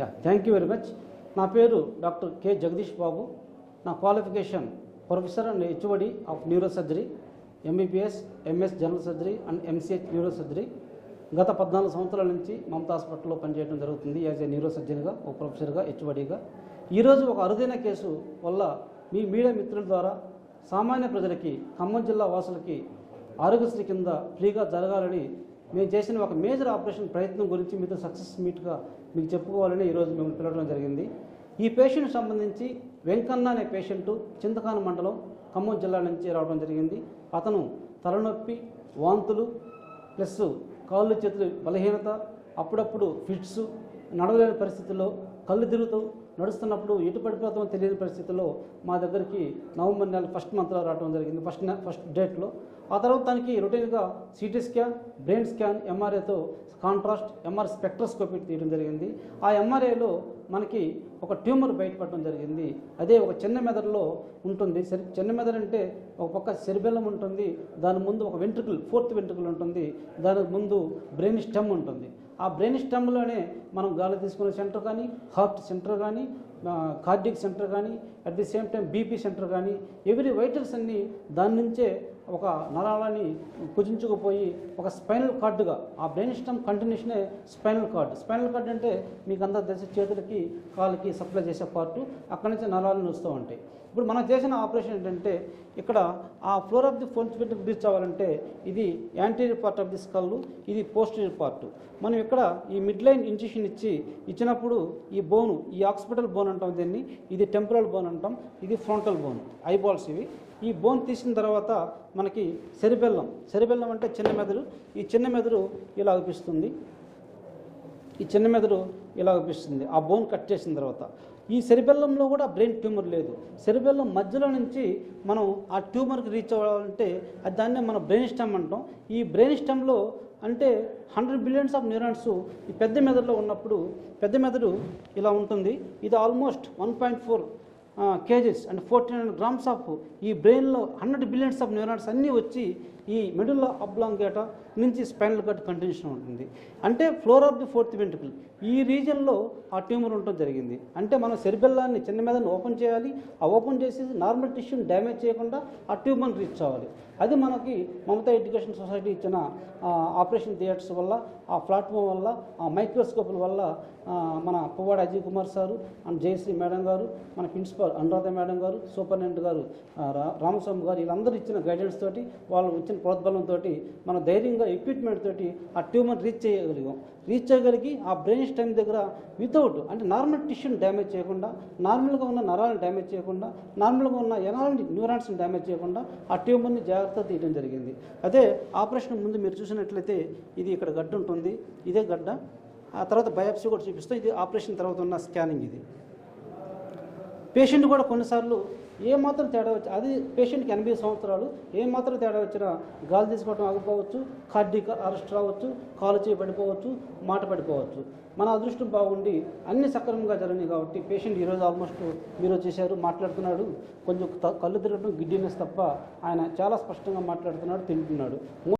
Yeah thank you very much నా పేరు doctor K Jagadish Babu. నా qualification professor and HOD of neuro surgery MBBS MS general surgery and MCH neuro surgery గత పద్నాలుగు సంవత్సరాల నుంచి మమతా హాస్పిటల్లో పనిచేయడం జరుగుతుంది. యాజ్ ఏ న్యూరో సర్జన్గా ఒక ప్రొఫెసర్గా హెచ్ఓడిగా. ఈరోజు ఒక అరుదైన కేసు వల్ల మీ మీడియా మిత్రుల ద్వారా సామాన్య ప్రజలకి ఖమ్మం జిల్లా వాసులకి ఆరోగ్యశ్రీ కింద ఫ్రీగా జరగాలని మేము చేసిన ఒక మేజర్ ఆపరేషన్ ప్రయత్నం గురించి మీతో సక్సెస్ మీట్గా మీకు చెప్పుకోవాలని ఈరోజు మేము పిలవడం జరిగింది. ఈ పేషెంట్ సంబంధించి వెంకన్న అనే పేషెంట్ చింతకాన మండలం ఖమ్మం జిల్లా నుంచి రావడం జరిగింది. అతను తలనొప్పి వాంతులు ప్లస్ కాళ్ళు చేతులు బలహీనత అప్పుడప్పుడు ఫిట్స్ నడవలేని పరిస్థితుల్లో కళ్ళు తిరుగుతూ నడుస్తున్నప్పుడు ఎటు పడిపోతామో తెలియని పరిస్థితుల్లో మా దగ్గరికి నవంబర్ నెల ఫస్ట్ మంత్లో రావడం జరిగింది. ఫస్ట్ ఫస్ట్ డేట్లో ఆ తర్వాత తనకి రొటీన్గా సిటీ స్కాన్ బ్రెయిన్ స్కాన్ ఎంఆర్ఏతో కాంట్రాస్ట్ ఎంఆర్ స్పెక్ట్రోస్కోపీ తీయడం జరిగింది. ఆ ఎంఆర్ఏలో మనకి ఒక ట్యూమర్ బయటపడడం జరిగింది. అదే ఒక చిన్న మెదడులో ఉంటుంది. సెరి చిన్న మెదడు అంటే ఒక పక్క సెరిబెల్లం ఉంటుంది. దాని ముందు ఒక వెంట్రుకల్ ఫోర్త్ వెంట్రుకల్ ఉంటుంది. దాని ముందు బ్రెయిన్ స్టెమ్ ఉంటుంది. ఆ బ్రెయిన్ స్టెమ్లోనే మనం గాలి తీసుకునే సెంటర్ కానీ హార్ట్ సెంటర్ కానీ కార్డిక్ సెంటర్ కానీ at the same time BP center కానీ ఎవ్రీ వైటల్స్ అన్నీ దాని నుంచే ఒక నరాలని కుజించుకుపోయి ఒక స్పైనల్ కార్డుగా ఆ బ్రెయిన్ స్టమ్ కంటిన్యూషనే స్పైనల్ కార్డ్. స్పైనల్ కార్డ్ అంటే మీకు అందరు తెలిసి చేతులకి కాళ్ళకి సప్లై చేసే పార్టు అక్కడి నుంచి నరాలను వస్తూ ఉంటాయి. ఇప్పుడు మనం చేసిన ఆపరేషన్ ఏంటంటే ఇక్కడ ఆ ఫ్లోర్ ఆఫ్ ది ఫోన్స్ పెట్టి రీచ్ అవ్వాలంటే ఇది anterior part of the skull ఇది పోస్టీరియర్ పార్ట్. మనం ఇక్కడ ఈ మిడ్ లైన్ ఇంజెక్షన్ ఇచ్చి ఇచ్చినప్పుడు ఈ బోను ఈ హాస్పిటల్ బోన్ అంటాం దీన్ని ఇది టెంపరల్ బోన్ అంటాం ఇది ఫ్రంటల్ బోన్ ఐబాల్స్ ఇవి. ఈ బోన్ తీసిన తర్వాత మనకి సెరిబెల్లం సెరిబెల్లం అంటే చిన్న మెదడు ఈ చిన్న మెదడు ఇలా అనిపిస్తుంది. ఈ చిన్న మెదడు ఇలా అనిపిస్తుంది. ఆ బోన్ కట్ చేసిన తర్వాత. ఈ సెరిబెల్లంలో కూడా బ్రెయిన్ ట్యూమర్ లేదు. సెరిబెల్లం మధ్యలో నుంచి మనం ఆ ట్యూమర్కి రీచ్ అవ్వాలంటే అది దాన్నే మనం బ్రెయిన్ స్టెమ్ అంటాం. ఈ బ్రెయిన్ స్టెమ్లో అంటే హండ్రెడ్ బిలియన్స్ ఆఫ్ న్యూరాన్స్ ఈ పెద్ద మెదడులో ఉన్నప్పుడు పెద్ద మెదడు ఇలా ఉంటుంది. ఇది almost one point four kgs and fourteen hundred grams of ఈ బ్రెయిన్లో హండ్రెడ్ బిలియన్స్ ఆఫ్ న్యూరాన్స్ అన్నీ వచ్చి ఈ మిడిల్ అబ్లాంగేట నుంచి స్పైనల్ కట్ కంటిన్యూషన్ ఉంటుంది. అంటే floor of the fourth ventricle ఈ రీజన్లో ఆ ట్యూమర్ ఉండటం జరిగింది. అంటే మనం సెరిబెల్లాన్ని చిన్న మీద ఓపెన్ చేయాలి. ఆ ఓపెన్ చేసి నార్మల్ టిష్యూని డ్యామేజ్ చేయకుండా ఆ ట్యూమర్ని రీచ్ అవ్వాలి. అది మనకి మమతా ఎడ్యుకేషన్ సొసైటీ ఇచ్చిన ఆపరేషన్ థియేటర్స్ వల్ల ఆ ప్లాట్ఫామ్ వల్ల ఆ మైక్రోస్కోపుల వల్ల మన Puvvada Ajay Kumar sir and Jayashree madam గారు మన ప్రిన్సిపాల్ అనురాధ మేడం గారు సూపరింటెండెంట్ గారు రామస్వామి గారు వీళ్ళందరూ ఇచ్చిన గైడెన్స్ తోటి వాళ్ళు ఇచ్చిన ప్రోద్బలంతో మన ధైర్యంగా ఎక్విప్మెంట్ తోటి ఆ ట్యూమర్ రీచ్ చేయగలిగాం. రీచ్ చేయగలిగి ఆ బ్రెయిన్ స్టెమ్ దగ్గర వితౌట్ అంటే నార్మల్ టిష్యూని డ్యామేజ్ చేయకుండా నార్మల్గా ఉన్న నరాలను డ్యామేజ్ చేయకుండా నార్మల్గా ఉన్న ఎనాల్ న్యూరాన్స్ని డ్యామేజ్ చేయకుండా ఆ ట్యూమర్ని జాగ్రత్త తీయడం జరిగింది. అదే ఆపరేషన్ ముందు మీరు చూసినట్లయితే ఇది ఇక్కడ గడ్డ ఉంటుంది. ఇదే గడ్డ. ఆ తర్వాత బయాప్సీ కూడా చూపిస్తాం. ఇది ఆపరేషన్ తర్వాత ఉన్న స్కానింగ్ ఇది. పేషెంట్ కూడా కొన్నిసార్లు ఏ మాత్రం తేడా వచ్చి అది పేషెంట్కి ఎనభై సంవత్సరాలు ఏ మాత్రం తేడా వచ్చినా గాలి తీసుకోవడం ఆగిపోవచ్చు కార్డిక్ అరెస్ట్ రావచ్చు కాలు చేయి పడిపోవచ్చు మాట పడిపోవచ్చు. మన అదృష్టం బాగుండి అన్ని సక్రమంగా జరిగినాయి కాబట్టి పేషెంట్ ఈరోజు ఆల్మోస్ట్ మీరు చేశారు మాట్లాడుతున్నాడు. కొంచెం కళ్ళు తిరగడం గిడ్డినెస్ తప్ప ఆయన చాలా స్పష్టంగా మాట్లాడుతున్నాడు తింటున్నాడు.